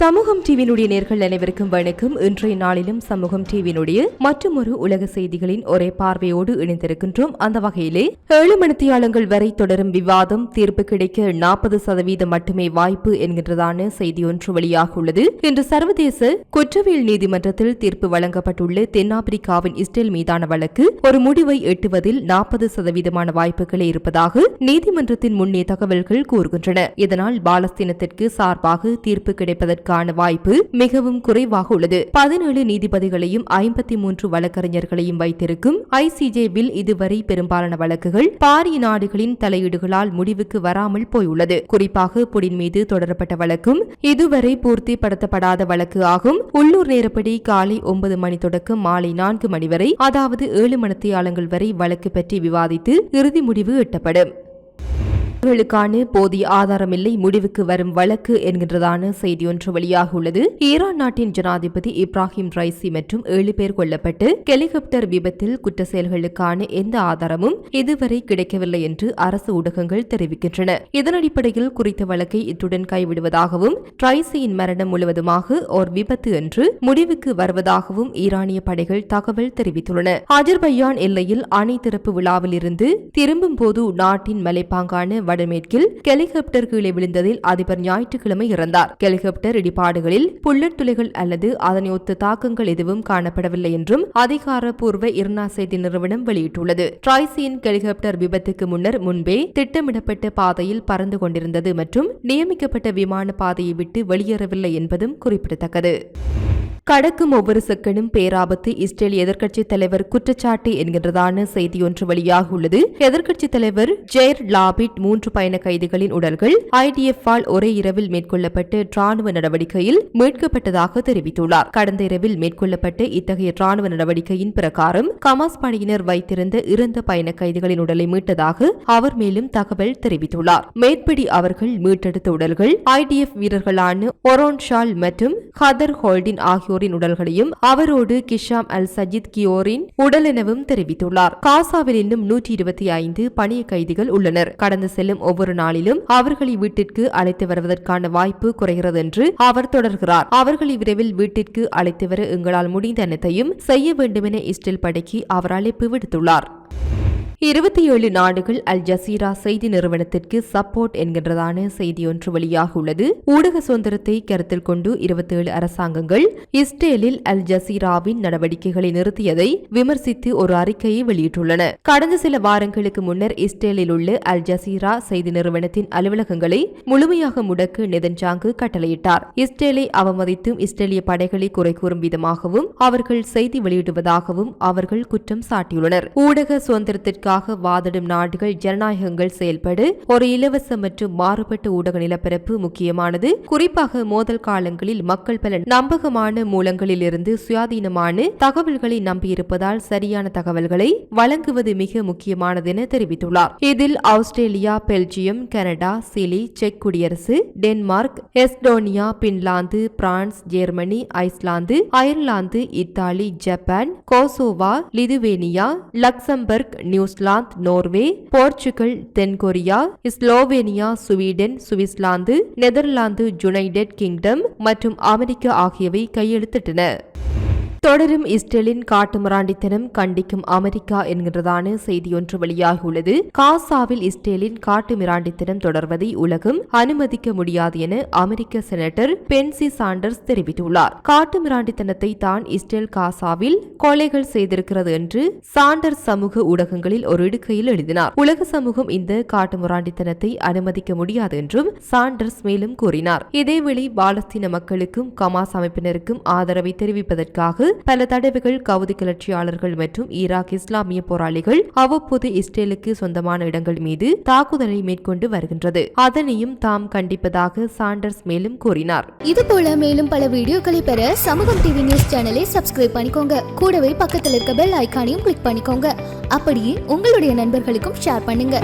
சமூகம் டிவியினுடைய நேர்கள் அனைவருக்கும் வணக்கம். இன்றைய நாளிலும் சமூகம் டிவியினுடைய மற்றொரு உலக செய்திகளின் ஒரே பார்வையோடு இணைந்திருக்கின்றோம். அந்த வகையிலே ஏழுமணித்தியாலங்கள் வரை தொடரும் விவாதம் தீர்ப்பு கிடைக்க நாற்பது சதவீதம் மட்டுமே வாய்ப்பு என்கின்றதான செய்தி ஒன்று வெளியாக உள்ளது. இன்று சர்வதேச குற்றவியல் நீதிமன்றத்தில் தீர்ப்பு வழங்கப்பட்டுள்ள தென்னாப்பிரிக்காவின் இஸ்ரேல் மீதான வழக்கு ஒரு முடிவை எட்டுவதில் நாற்பது சதவீதமான வாய்ப்புகளே இருப்பதாக நீதிமன்றத்தின் முன்னே தகவல்கள் கூறுகின்றன. இதனால் பாலஸ்தீனத்திற்கு சார்பாக தீர்ப்பு கிடைப்பதற்கு கிடைப்பதற்கான வாய்ப்பு மிகவும் குறைவாக உள்ளது. பதினேழு நீதிபதிகளையும் ஐம்பத்தி மூன்று வழக்கறிஞர்களையும் வைத்திருக்கும் ஐசிஜேவில் இதுவரை பெரும்பாலான வழக்குகள் பாரிய நாடுகளின் தலையீடுகளால் முடிவுக்கு வராமல் போயுள்ளது. குறிப்பாக புடின் மீது தொடரப்பட்ட வழக்கும் இதுவரை பூர்த்திப்படுத்தப்படாத வழக்கு ஆகும். உள்ளூர் நேரப்படி காலை ஒன்பது மணி தொடக்கம் மாலை நான்கு மணி வரை அதாவது ஏழு மணித்தியாலங்கள் வரை வழக்கு பற்றி விவாதித்து இறுதி முடிவு எட்டப்படும். களுக்கான போதிய ஆதாரமில்லை. முடிவுக்கு வரும் வழக்கு என்கின்றதான செய்தி ஒன்று வெளியாக உள்ளது. ஈரான் நாட்டின் ஜனாதிபதி இப்ராஹிம் ரைசி மற்றும் ஏழு பேர் கொல்லப்பட்டு ஹெலிகாப்டர் விபத்தில் குற்ற செயல்களுக்கான எந்த ஆதாரமும் இதுவரை கிடைக்கவில்லை என்று அரசு ஊடகங்கள் தெரிவிக்கின்றன. இதன் அடிப்படையில் குறித்த வழக்கை இத்துடன் கைவிடுவதாகவும் ட்ரைசியின் மரணம் முழுவதுமாக ஓர் விபத்து என்று முடிவுக்கு வருவதாகவும் ஈரானிய படைகள் தகவல் தெரிவித்துள்ளன. அஜர்பையான் எல்லையில் அணை திறப்பு விழாவில் இருந்து திரும்பும் போது நாட்டின் மலைப்பாங்கான வடமேற்கில் ஹெலிகாப்டர் கீழே விழுந்ததில் அதிபர் ஞாயிற்றுக்கிழமை இறந்தார். ஹெலிகாப்டர் இடிபாடுகளில் புல்லட் துளைகள் அல்லது அதனை ஒத்த தாக்கங்கள் எதுவும் காணப்படவில்லை என்றும் அதிகாரப்பூர்வ இர்னா செய்தி நிறுவனம் வெளியிட்டுள்ளது. ட்ராய்சியின் ஹெலிகாப்டர் விபத்துக்கு முன்னர் முன்பே திட்டமிடப்பட்ட பாதையில் பறந்து கொண்டிருந்தது மற்றும் நியமிக்கப்பட்ட விமான பாதையை விட்டு வெளியேறவில்லை என்பதும் குறிப்பிடத்தக்கது. கடக்கும் ஒவ்வொரு செகண்டும் பேராபத்து இஸ்ரேல் எதிர்க்கட்சி தலைவர் குற்றச்சாட்டு என்கின்றதான செய்தி ஒன்று வெளியாக உள்ளது எதிர்க்கட்சி தலைவர் ஜெயர் லாபிட் மூன்று பயண கைதிகளின் உடல்கள் ஐடிஎஃப் ஆல் ஒரே இரவில் மேற்கொள்ளப்பட்டு ராணுவ நடவடிக்கையில் மீட்கப்பட்டதாக தெரிவித்துள்ளார். கடந்த இரவில் மேற்கொள்ளப்பட்ட இத்தகைய ராணுவ நடவடிக்கையின் பிரகாரம் கமாஸ் படையினர் வைத்திருந்த இறந்த பயண கைதிகளின் உடலை மீட்டதாக அவர் மேலும் தகவல் தெரிவித்துள்ளார். மேற்படி அவர்கள் மீட்டெடுத்த உடல்கள் ஐடிஎஃப் வீரர்களான ஒரோன் ஷால் மற்றும் ஹதர் ஹோல்டின் ஆகியோரின் உடல்களையும் அவரோடு கிஷாம் அல் சஜித் கியோரின் உடல் எனவும் தெரிவித்துள்ளார். காசாவில் இன்னும் நூற்றி இருபத்தி ஐந்து பணிய கைதிகள் உள்ளனர். கடந்து செல்லும் ஒவ்வொரு நாளிலும் அவர்களை வீட்டிற்கு அழைத்து வருவதற்கான வாய்ப்பு குறைகிறது என்று அவர் தொடர்கிறார். அவர்களை விரைவில் வீட்டிற்கு அழைத்து வர எங்களால் முடிந்த அனைத்தையும் செய்ய வேண்டுமென இஸ்ரேல் படைக்கு அவர் அழைப்பு விடுத்துள்ளார். இருபத்தி ஏழு நாடுகள் அல் ஜசீரா செய்தி நிறுவனத்திற்கு சப்போர்ட் என்கின்றதான செய்தி ஒன்று வெளியாக உள்ளது. ஊடக சுதந்திரத்தை கருத்தில் கொண்டு இருபத்தி ஏழு அரசாங்கங்கள் இஸ்ரேலில் அல் ஜசீராவின் நடவடிக்கைகளை நிறுத்தியதை விமர்சித்து ஒரு அறிக்கையை வெளியிட்டுள்ளன. கடந்த சில வாரங்களுக்கு முன்னர் இஸ்ரேலில் உள்ள அல் ஜசீரா செய்தி நிறுவனத்தின் அலுவலகங்களை முழுமையாக முடக்க நெதன்ஜாங்கு கட்டளையிட்டார். இஸ்ரேலை அவமதித்தும் இஸ்ரேலிய படைகளை குறை கூறும் விதமாகவும் அவர்கள் செய்தி வெளியிடுவதாகவும் அவர்கள் குற்றம் சாட்டியுள்ளனர். ஊடக சுதந்திரத்திற்கு அதற்காக வாதிடும் நாடுகள் ஜனநாயகங்கள் செயல்படு ஒரு இலவச மற்றும் மாறுபட்ட ஊடக நிலப்பரப்பு முக்கியமானது. குறிப்பாக மோதல் காலங்களில் மக்கள் பல நம்பகமான மூலங்களில் இருந்து சுயாதீனமான தகவல்களை நம்பியிருப்பதால் சரியான தகவல்களை வழங்குவது மிக முக்கியமானது என தெரிவித்துள்ளார். இதில் ஆஸ்திரேலியா பெல்ஜியம் கனடா சிலி செக் குடியரசு Denmark Estonia Finland France Germany Iceland Ireland Italy Japan Kosovo Lithuania Luxembourg New Zealand Norway Portugal தென்கொரியா Slovenia Sweden Switzerland Netherlands United Kingdom மற்றும் அமெரிக்கா ஆகியவை கையெழுத்திட்டன. தொடரும் இஸ்ரேலின் காட்டுமிராண்டித்தனம் கண்டிக்கும் அமெரிக்கா என்கின்றதான செய்தி ஒன்று வெளியாகியுள்ளது. காசாவில் இஸ்ரேலின் காட்டுமிராண்டித்தனம் தொடர்வதை உலகம் அனுமதிக்க முடியாது என அமெரிக்க செனட்டர் பென்சி சாண்டர்ஸ் தெரிவித்துள்ளார். காட்டுமிராண்டித்தனத்தை தான் இஸ்ரேல் காசாவில் கொலைகள் செய்திருக்கிறது என்று சாண்டர்ஸ் சமூக ஊடகங்களில் ஒரு இடுக்கையில் எழுதினார். உலக சமூகம் இந்த காட்டுமிராண்டித்தனத்தை அனுமதிக்க முடியாது என்றும் சாண்டர்ஸ் மேலும் கூறினார். இதேவேளை பாலஸ்தீன மக்களுக்கும் கமாஸ் அமைப்பினருக்கும் ஆதரவை தெரிவிப்பதற்காக பல தடவைகள் கவுதி கிளர்ச்சியாளர்கள் மற்றும் ஈராக் இஸ்லாமிய போராளிகள் அவ்வப்போது இஸ்ரேலுக்கு சொந்தமான இடங்கள் மீது தாக்குதலை மேற்கொண்டு வருகின்றது. அதனையும் தாம் கண்டிப்பதாக சாண்டர்ஸ் மேலும் கூறினார். இது போல மேலும் பல வீடியோக்களை பெற சமூகம் டிவி நியூஸ் சேனலை சப்ஸ்கிரைப் பண்ணிக்கோங்க. கூடவே பக்கத்தில் இருக்க பெல் ஐக்கானையும் கிளிக் பண்ணிக்கோங்க. அப்படியே உங்களுடைய நண்பர்களுக்கும் ஷேர் பண்ணுங்க.